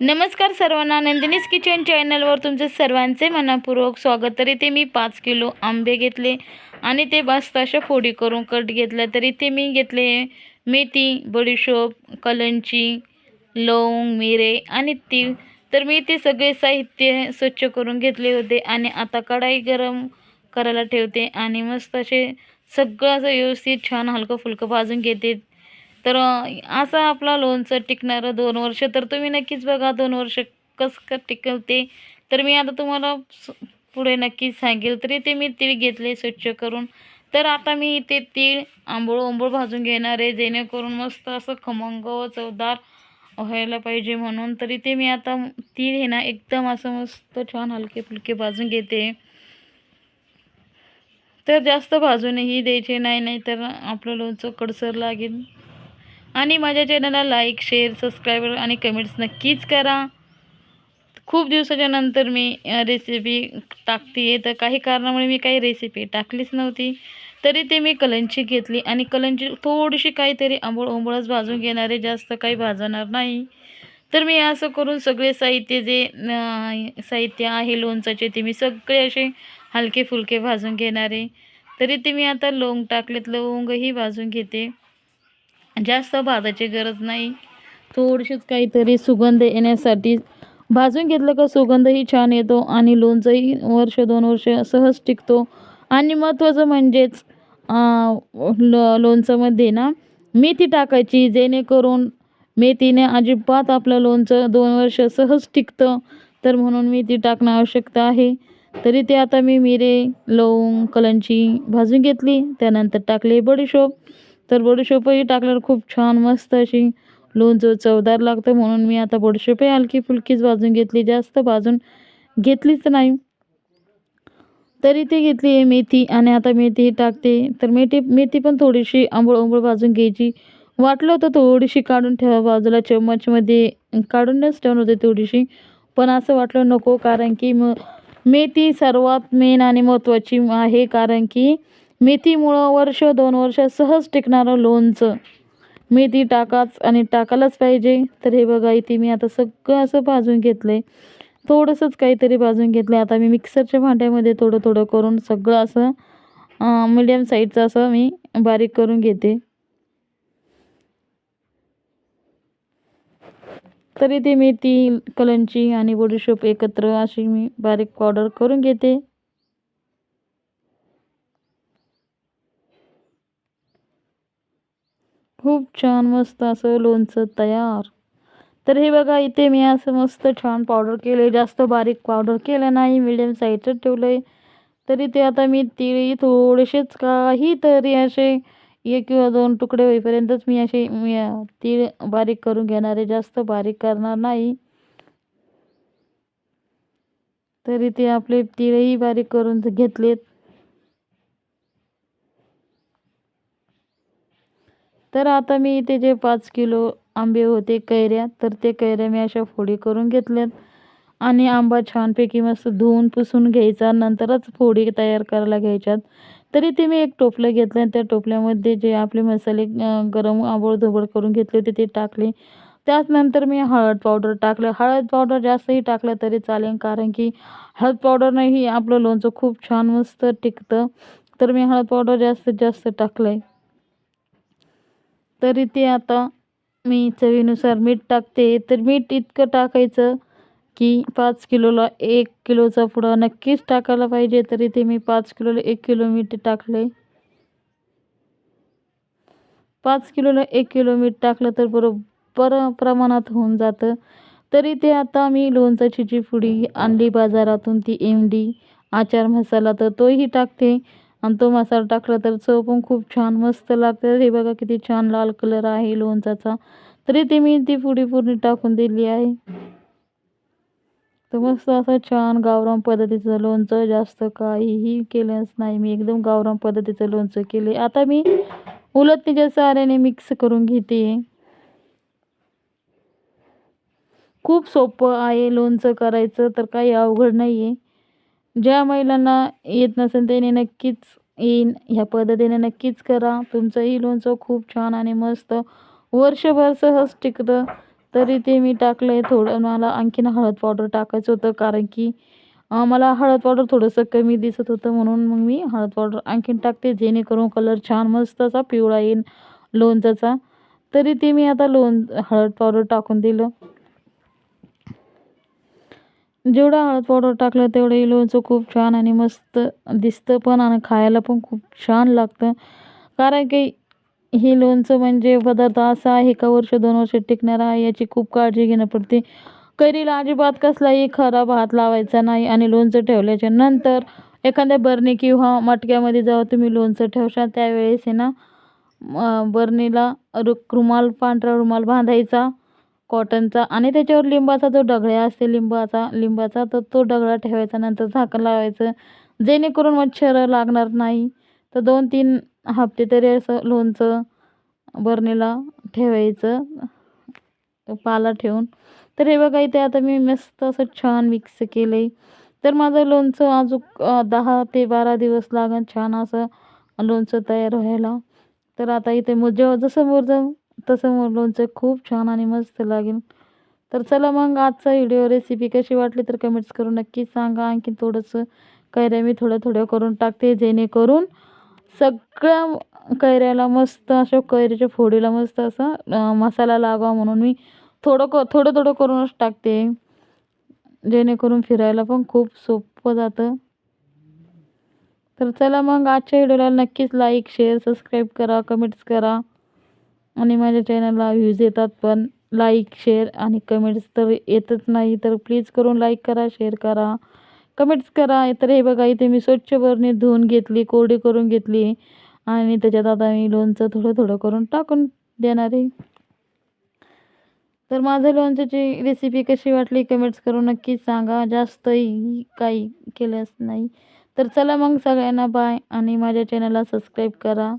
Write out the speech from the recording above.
नमस्कार सर्वांना नंदिनीस किचन चॅनलवर तुमचं सर्वांचे मनापूर्वक स्वागत. तर इथे मी पाच किलो आंबे घेतले आणि ते मस्त अशा फोडी करून कट घेतल्या तर इथे मी घेतले मेथी बडीशोप कलंची लवंग मिरे आणि तीळ. तर मी ते सगळे साहित्य स्वच्छ करून घेतले होते आणि आता कढाई गरम करायला ठेवते आणि मस्त असे सगळं असं व्यवस्थित छान हलकं फुलकं भाजून घेते. तर असा असं आपला लोणचं टिकणारं दोन वर्ष तर तुम्ही नक्कीच बघा दोन वर्ष कसं का टिकवते तर मी आता तुम्हाला पुढे नक्कीच सांगेल. तरी ते मी तीळ घेतले स्वच्छ करून. तर आता मी इथे तीळ आंबोळ ओंबोळ भाजून घेणार आहे. जेणेकरून मस्त असं खमंग व चवदार व्हायला पाहिजे म्हणून. तरी ते मी आता तीळ हे ना एकदम असं मस्त छान हलके फुलके भाजून घेते. तर जास्त भाजूनही द्यायचे नाही नाही तर आपलं लोणचं कडसर लागेल. आणि माझ्या चॅनलला लाईक शेअर सबस्क्राईबर आणि कमेंट्स नक्कीच करा. खूप दिवसाच्या नंतर मी रेसिपी टाकते. तर काही कारणामुळे मी काही रेसिपी टाकलीच नव्हती. तरी ते मी कलंची घेतली आणि कलंची थोडीशी काहीतरी आंबोळ ओंबळच भाजून घेणार आहे. जास्त काही भाजणार नाही. तर मी असं करून सगळे साहित्य जे साहित्य आहे लोणचाचे ते मी सगळे असे हलके फुलके भाजून घेणार आहे. तरी ते मी आता लवंग टाकलेत. लवंगही भाजून घेते. जास्त भाजायची गरज नाही. थोडीशीच काहीतरी सुगंध येण्यासाठी भाजून घेतलं का सुगंधही छान येतो आणि लोणचंही वर्ष दोन वर्ष सहज टिकतो. आणि महत्त्वाचं म्हणजेच लो लोणचंमध्ये ना मेथी टाकायची जेणेकरून मेथीने अजिबात आपलं लोणचं दोन वर्ष सहज टिकतं. तर म्हणून मेथी टाकणं आवश्यकता आहे. तरी ते आता मी मिरे लवंग कलंची भाजून घेतली. त्यानंतर टाकले बडीशोप. तर बडीशोपही टाकल्यावर खूप छान मस्त अशी लोणचं चवदार लागतं. म्हणून मी आता बडीशोपही हलकी फुलकीच भाजून घेतली. जास्त भाजून घेतलीच नाही. तरी ते घेतली आहे मेथी आणि आता मेथी टाकते. तर मेथी मेथी पण थोडीशी आंबळ आंबळ भाजून घ्यायची. वाटलं होतं थोडीशी काढून ठेवा बाजूला चम्मचमध्ये. काढूनच ठेवून होते थोडीशी. पण असं वाटलं नको कारण की म मेथी सर्वात मेन आणि महत्त्वाची आहे. कारण की मेथीमुळं वर्ष दोन वर्ष सहज टिकणारं लोणचं. मेथी टाकाच आणि टाकायलाच पाहिजे. तर हे बघा इथे मी आता सगळं असं भाजून घेतलं आहे थोडंसंच काहीतरी भाजून घेतलं आता मी मिक्सरच्या भांड्यामध्ये थोडं थोडं करून सगळं असं मिडियम साईजचं असं मी बारीक करून घेते. तरी ते मेथी कलंची आणि बडीशोप एकत्र अशी मी बारीक पावडर करून घेते. खूप छान मस्त असं लोणचं तयार. तर हे बघा इथे मी असं मस्त छान पावडर केले जास्त बारीक पावडर केलं नाही मिडियम साईजचं ठेवलं आहे तरी ते आता मी तिळी थोडेसेच काहीतरी असे एक किंवा दोन तुकडे होईपर्यंतच मी असे मी तीळ बारीक करून घेणार आहे. जास्त बारीक करणार नाही. तरी ते आपले तिळही बारीक करून घेतलेत. तर आता मी इथे जे पाच किलो आंबे होते कैऱ्या तर ते कैऱ्या मी अशा फोडी करून घेतल्यात. आणि आंबा छानपैकी मस्त धुवून पुसून घ्यायचा. नंतरच फोडी तयार करायला घ्यायच्यात. तरी ते मी एक टोपलं घेतलं आणि त्या टोपल्यामध्ये जे आपले मसाले गरम आंबोळ धोबळ करून घेतले होते ते टाकले. त्याचनंतर मी हळद पावडर टाकलं. हळद पावडर जास्तही टाकलं तरी चालेल कारण की हळद पावडरनंही आपलं लोणचं खूप छान मस्त टिकतं. तर मी हळद पावडर जास्तीत जास्त टाकलं आहे तरी ते आता मी चवीनुसार मीठ टाकते. तर मीठ इतकं टाकायचं की पाच किलोला एक किलोचा पुडा नक्कीच टाकायला पाहिजे. तरी ते मी पाच किलोला एक किलो मीठ टाकले. पाच किलोला एक किलो मीठ टाकलं तर बरोबर प्रमाणात होऊन जातं. तरी ते आता मी लोणचाची जी पुडी आणली बाजारातून ती एम डी आचार मसाला तर तोही टाकते. आणि तो मसाला टाकला तर चव पण खूप छान मस्त लागते. हे बघा किती छान लाल कलर आहे लोणचाचा तरी ते मी ती पुडी पूर्ण टाकून दिली आहे. तर मस्त असं छान गावराम पद्धतीचं लोणचं जास्त काहीही केलंच नाही. मी एकदम गावराम पद्धतीचं लोणचं केले. आता मी उलटणीच्या साऱ्याने मिक्स करून घेते. खूप सोपं आहे लोणचं करायचं तर काही अवघड नाही आहे ज्या महिलांना येत नसेल त्याने नक्कीच येईन. ह्या पद्धतीने नक्कीच करा. तुमचंही लोणचं खूप छान आणि मस्त वर्षभर सहज टिकतं. तरी ते मी टाकलं आहे थोडं. मला आणखीन हळद पावडर टाकायचं होतं कारण की मला हळद पावडर थोडंसं कमी दिसत होतं म्हणून मग मी हळद पावडर आणखीन टाकते. जेणेकरून कलर छान मस्त असा पिवळा येईल लोणचाचा तरी ते मी आता लोण हळद पावडर टाकून दिलं. जेवढं हळद पावडर टाकलं तेवढं हे लोणचं खूप छान आणि मस्त दिसतं पण आणि खायला पण खूप छान लागतं. कारण की हे लोणचं म्हणजे पदार्थ असा आहे एका वर्ष दोन वर्ष टिकणारा आहे याची खूप काळजी घेणं पडते. कैरीला अजिबात कसलाही खराब हात लावायचा नाही आणि लोणचं ठेवल्याच्या नंतर एखाद्या बरणी किंवा मटक्यामध्ये जेव्हा तुम्ही लोणचं ठेवशाल त्यावेळेस आहे ना बरणीला रु रुमाल पांढरा रुमाल बांधायचा. कॉटनचा आणि त्याच्यावर लिंबाचा जो डगळ्या असते लिंबाचा लिंबाचा तर तो डगळा ठेवायचा नंतर झाकण लावायचं. जेणेकरून मच्छर लागणार नाही. तर दोन तीन हप्ते तरी असं लोणचं बरणीला ठेवायचं पाला ठेवून. तर हे बघा इथे आता मी मस्त असं छान मिक्स केलं आहे तर माझं लोणचं अजून दहा ते बारा दिवस लागेल छान असं लोणचं तयार व्हायला. तर आता इथे मग जेव्हा जसं मोर तसं मग लोणचं खूप छान आणि मस्त लागेल. तर चला मग आजचा व्हिडिओ रेसिपी कशी वाटली तर कमेंट्स करून नक्की सांगा. आणखी थोडंसं कैऱ्या मी थोड्या थोड्या करून टाकते जेणेकरून सगळ्या कैऱ्याला मस्त असं कैऱ्याच्या फोडीला मस्त असं मसाला लागावा म्हणून मी थोडं क थोडं थोडं करूनच टाकते. जेणेकरून फिरायला पण खूप सोपं जातं. तर चला मग आजच्या व्हिडिओला नक्कीच लाईक शेअर सबस्क्राईब करा कमेंट्स करा. आणि माझ्या चॅनलला व्ह्यूज येतात पण लाईक शेअर आणि कमेंट्स तर येतच नाही. तर प्लीज करून लाईक करा शेअर करा कमेंट्स करा. तर हे बघा इथे मी स्वच्छ बरणी धुवून घेतली कोरडी करून घेतली. आणि त्याच्यात आता मी लोणचं थोडं थोडं करून टाकून देणार आहे. तर माझं लोणच्याची रेसिपी कशी वाटली कमेंट्स करून नक्कीच सांगा. जास्तही काही केलंच नाही. तर चला मग सगळ्यांना बाय आणि माझ्या चॅनलला सबस्क्राईब करा.